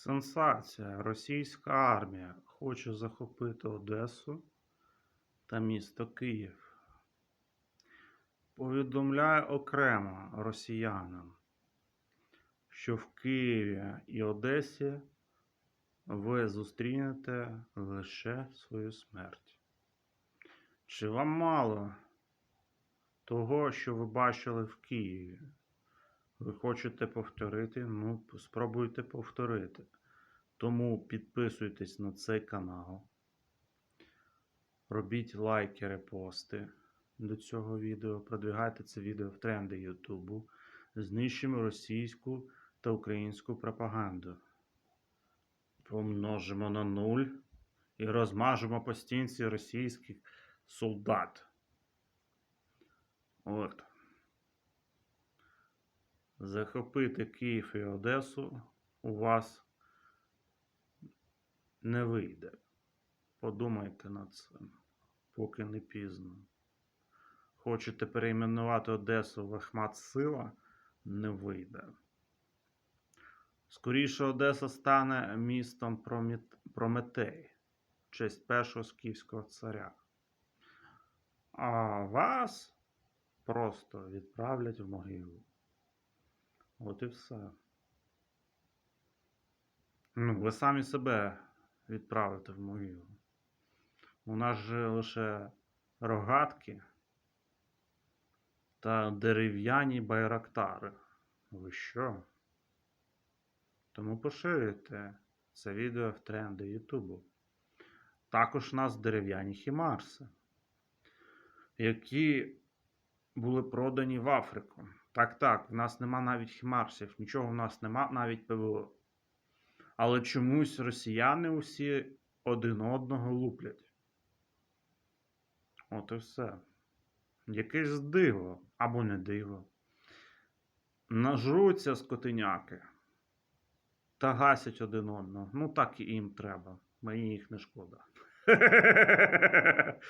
Сенсація. Російська армія хоче захопити Одесу та місто Київ. Повідомляє окремо росіянам, що в Києві і Одесі ви зустрінете лише свою смерть. Чи вам мало того, що ви бачили в Києві? Ви хочете повторити? Ну, спробуйте повторити. Тому підписуйтесь на цей канал. Робіть лайки, репости до цього відео. Продвигайте це відео в тренди Ютубу. Знищимо російську та українську пропаганду. Помножимо на нуль і розмажемо по стінці російських солдат. От. Захопити Київ і Одесу у вас не вийде. Подумайте над цим, поки не пізно. Хочете перейменувати Одесу в Ахмат Сила? Не вийде. Скоріше Одеса стане містом. Прометей в честь першого скіфського царя. А вас просто відправлять в могилу. От і все. Ну, ви самі себе відправите в могилу. У нас же лише рогатки та дерев'яні байрактари. Ви що? Тому поширюйте це відео в тренди Ютубу. Також у нас дерев'яні хімарси, які були продані в Африку. Так, так, в нас нема навіть хімарсів, нічого в нас нема, навіть ПВО. Але чомусь росіяни усі один одного луплять. От і все. Якесь диво або не диво. Нажруться скотиняки та гасять один одного. Ну, так і їм треба. Мені їх не шкода.